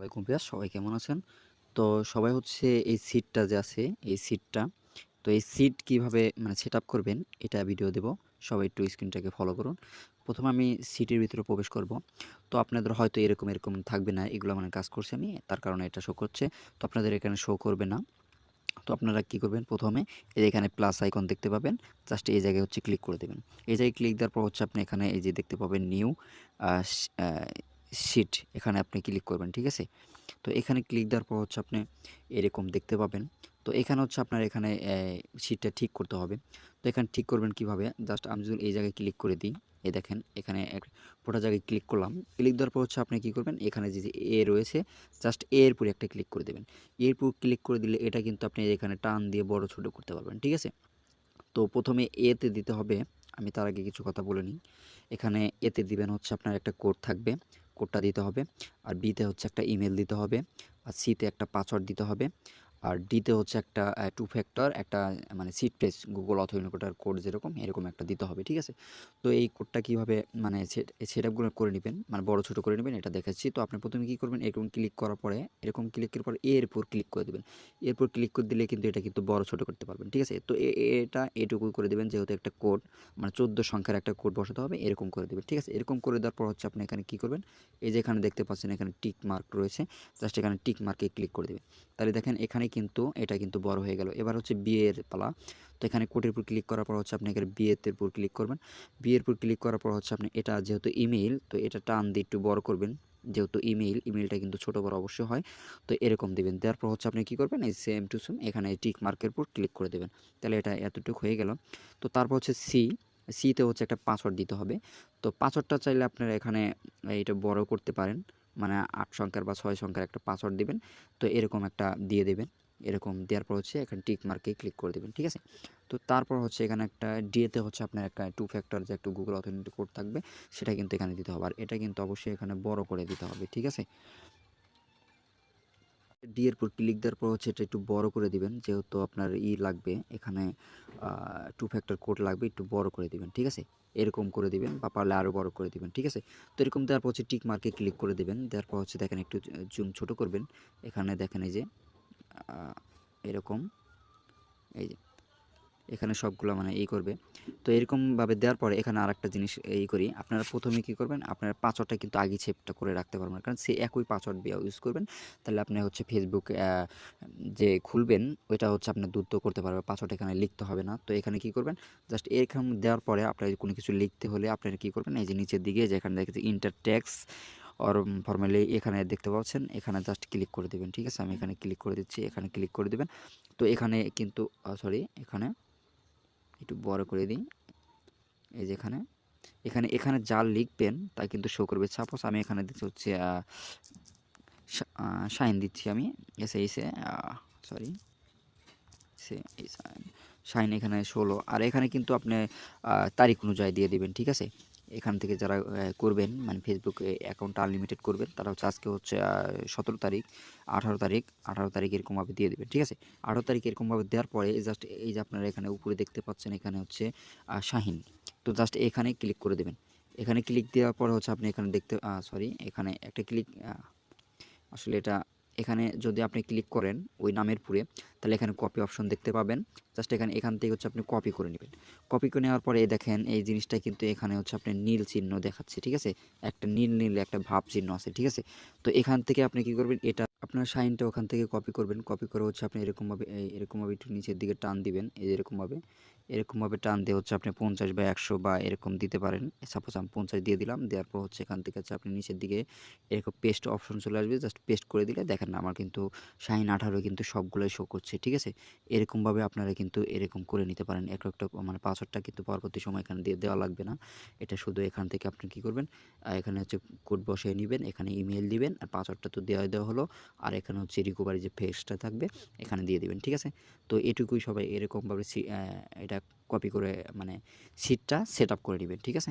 ওয়ালাইকুম ভিউয়ার্স সবাই কেমন আছেন? তো সবাই হচ্ছে এই সিটটা যে আছে এই সিটটা তো এই সিট কীভাবে মানে সেটআপ করবেন এটা ভিডিও দেব। সবাই একটু স্ক্রিনটাকে ফলো করুন। প্রথমে আমি সিটের ভিতরে প্রবেশ করব। তো আপনাদের হয়তো এরকম, এরকম থাকবে না। এগুলো মানে কাজ করছি আমি তার কারণে এটা শো করছে। তো আপনাদের এখানে শো করবে না। তো আপনারা কি করবেন প্রথমে এখানে প্লাস আইকন দেখতে পাবেন। জাস্ট এই জায়গায় হচ্ছে ক্লিক করে দেবেন। এই জায়গায় ক্লিক দেওয়ার পর হচ্ছে আপনি এখানে এই যে দেখতে পাবেন নিউ শিট এখানে আপনি ক্লিক করবেন। ঠিক আছে? তো এখানে ক্লিক দেওয়ার পর হচ্ছে আপনি এরকম দেখতে পাবেন। তো এখানে হচ্ছে আপনার এখানে শিটটা ঠিক করতে হবে। তো এখানে ঠিক করবেন কীভাবে? জাস্ট আমি যদি এই জায়গায় ক্লিক করে দিই, এই দেখেন এখানে এক পুরা জায়গায় ক্লিক করলাম। ক্লিক দেওয়ার পর হচ্ছে আপনি কী করবেন? এখানে যে, এ রয়েছে জাস্ট এ এর একটা ক্লিক করে দেবেন। এর উপর ক্লিক করে দিলে এটা কিন্তু আপনি এখানে টান দিয়ে বড় ছোট করতে পারবেন। ঠিক আছে? তো প্রথমে এ তে দিতে হবে। আমি তার আগে কিছু কথা বলে নিই। এখানে এতে দিবেন হচ্ছে আপনার একটা কোড থাকবে। কোডটা দিতে হবে। আর বিতে হচ্ছে একটা ইমেল দিতে হবে। আর সিতে একটা পাসওয়ার্ড দিতে হবে। আর ডিতে হচ্ছে একটা টু ফ্যাক্টর একটা মানে সিট প্রেস গুগল অথেন্টিকেটর কোড যেরকম এরকম একটা দিতে হবে। ঠিক আছে? তো এই কোডটা কীভাবে মানে সেট সেটআপগুলো করে নিবেন, মানে বড় ছোট করে নিবেন এটা দেখাচ্ছি। তো আপনি প্রথমে কি করবেন? এরকম ক্লিক করার পরে এরকম ক্লিকের পর এর উপর ক্লিক করে দিবেন। এরপর ক্লিক করে দিলে কিন্তু এটা কিন্তু বড় ছোট করতে পারবেন। ঠিক আছে? তো এটা এটুকুই করে দিবেন যেহেতু একটা কোড মানে 14 সংখ্যার একটা কোড বসাতে হবে এরকম করে দিবেন। ঠিক আছে? এরকম করে দেওয়ার পর হচ্ছে আপনি এখানে কি করবেন? এই যে এখানে দেখতে পাচ্ছেন এখানে টিক মার্ক রয়েছে। জাস্ট এখানে টিক মার্কে ক্লিক করে দিবেন। তাহলে দেখেন এখানে কিন্তু এটা কিন্তু বড় হয়ে গেল। এবার হচ্ছে বিয়ের পালা। তো এখানে কোডের উপর ক্লিক করার পর হচ্ছে আপনি এখানে বি এর উপর ক্লিক করবেন। বিয়ের উপর ক্লিক করার পর হচ্ছে আপনি এটা যেহেতু ইমেইল তো এটা টান দিয়ে একটু বড় করবেন। যেহেতু ইমেইল, ইমেইলটা কিন্তু ছোট বড় অবশ্যই হয়। তো এরকম দিবেন। দেওয়ার পর হচ্ছে আপনি কি করবেন? এই সেম টু সেম এখানে টিক মার্কের উপর ক্লিক করে দিবেন। তাহলে এটা এতটুকু হয়ে গেল। তো তারপর হচ্ছে সি, সিতে হচ্ছে একটা পাসওয়ার্ড দিতে হবে। তো পাসওয়ার্ডটা চাইলে আপনারা এখানে এটা বড় করতে পারেন। মানে আট সংখ্যার বা ছয় সংখ্যার একটা পাসওয়ার্ড দিবেন। তো এরকম একটা দিয়ে দেবেন এরকম দেওয়ার পর হচ্ছে এখানে টিক মার্কে ক্লিক করে দেবেন, ঠিক আছে? তো তারপর হচ্ছে এখানে একটা ডিএতে হচ্ছে আপনার একটা টু ফ্যাক্টর যে একটু গুগল অথেন্টিক কোড থাকবে, সেটা কিন্তু এখানে দিতে হবে। আর এটা কিন্তু অবশ্যই এখানে বড় করে দিতে হবে। ঠিক আছে? ডি এর পর ক্লিক দেওয়ার পর হচ্ছে এটা একটু বড় করে দিবেন। যেহেতু আপনার ই লাগবে, এখানে টু ফ্যাক্টর কোড লাগবে, একটু বড় করে দিবেন। ঠিক আছে? এরকম করে দিবেন বা পারলে আরও বড় করে দিবেন। ঠিক আছে? তো এরকম দেওয়ার পর হচ্ছে টিক মার্কে ক্লিক করে দেবেন, দেওয়ার পর হচ্ছে দেখেন একটু জুম ছোট করবেন। এখানে দেখেন এই যে এরকম, এই যে এখানে সবগুলো মানে ই করবে। তো এরকমভাবে দেওয়ার পরে এখানে আরেকটা জিনিস এই করি। আপনারা প্রথমে কি করবেন? আপনার পাসওয়ার্ডটা কিন্তু আগে সেভটা করে রাখতে পারবেন। কারণ সে একই পাসওয়ার্ড ইউজ করবেন। তাহলে আপনি হচ্ছে ফেসবুক যে খুলবেন, ওইটা হচ্ছে আপনার দ্রুত করতে পারবে। পাসওয়ার্ড এখানে লিখতে হবে না। তো এখানে কি করবেন? জাস্ট এরকম দেওয়ার পরে আপনার কোনো কিছু লিখতে হলে আপনারা কি করবেন? এই যে নিচের দিকে যেখানে দেখেছি ইন্টার টেক্সট অর ফরমালি এখানে দেখতে পাচ্ছেন, এখানে জাস্ট ক্লিক করে দিবেন। ঠিক আছে? আমি এখানে ক্লিক করে দিচ্ছি। এখানে ক্লিক করে দিবেন। তো এখানে কিন্তু সরি এখানে একটু বড় করে দিই। এই যে এখানে, এখানে, যা লিখবেন তা কিন্তু শো করবে। সাপোজ আমি এখানে দিচ্ছি হচ্ছে আ সা আ শাইন দিচ্ছি আমি। এসে এসে সরি সে সাইন এখানে ১৬ আর এখানে কিন্তু আপনি তারিখ অনুযায়ী দিয়ে দিবেন। ঠিক আছে? এখান থেকে যারা করবেন মানে ফেসবুকে অ্যাকাউন্টটা আনলিমিটেড করবেন তারা হচ্ছে আজকে হচ্ছে সতেরো তারিখ, ১৮ তারিখ, ১৮ তারিখ এরকমভাবে দিয়ে দিবেন। ঠিক আছে? ১৮ তারিখ এরকমভাবে দেওয়ার পরে জাস্ট এই যে আপনারা এখানে উপরে দেখতে পাচ্ছেন এখানে হচ্ছে শাহিন। তো জাস্ট এখানে ক্লিক করে দেবেন এখানে ক্লিক দেওয়ার পরে হচ্ছে আপনি এখানে দেখতে সরি এখানে একটা ক্লিক আসলে এটা এখানে যদি আপনি ক্লিক করেন ওই নামের উপরে তাহলে এখানে কপি অপশন দেখতে পাবেন। জাস্ট এখানে এখান থেকে হচ্ছে আপনি কপি করে নিবেন। কপি করে নেওয়ার পরে দেখেন এই জিনিসটা কিন্তু এখানে হচ্ছে আপনার নীল চিহ্ন দেখাচ্ছে। ঠিক আছে? একটা নীল, নীল একটা ভাব চিহ্ন আছে। ঠিক আছে? তো এখান থেকে আপনি কি করবেন? এটা আপনার সাইনটা ওখান থেকে কপি করবেন। কপি করে হচ্ছে আপনি এরকমভাবে এরকমভাবে একটু নিচের দিকে টান দিবেন। এই এরকমভাবে। এরকমভাবে টান দিয়ে হচ্ছে আপনি ৫০ বা ১০০ বা এরকম দিতে পারেন। সাপোজ আমি ৫০ দিয়ে দিলাম। দেওয়ার পর হচ্ছে এখান থেকে হচ্ছে আপনি নিচের দিকে এরকম পেস্ট অপশন চলে আসবে। জাস্ট পেস্ট করে দিলে দেখেন আমার কিন্তু শাহিন ১৮ কিন্তু সবগুলোই শো করছে। ঠিক আছে? এরকমভাবে আপনারা কিন্তু এরকম করে নিতে পারেন। এক একটা মানে পাসওয়ার্ডটা কিন্তু পরবর্তী সময় এখানে দিয়ে দেওয়া লাগবে না। এটা শুধু এখান থেকে আপনি কি করবেন? এখানে হচ্ছে কোড বসিয়ে নিবেন। এখানে ইমেল দিবেন। আর পাসওয়ার্ডটা তো দেওয়া দেওয়া হলো। আর এখানে হচ্ছে রিকভারি যে ফেজটা থাকবে, এখানে দিয়ে দিবেন। ঠিক আছে? তো এটুকুই সবাই এরকমভাবে এটা কপি করে মানে সিটটা সেট করে নেবেন ঠিক আছে?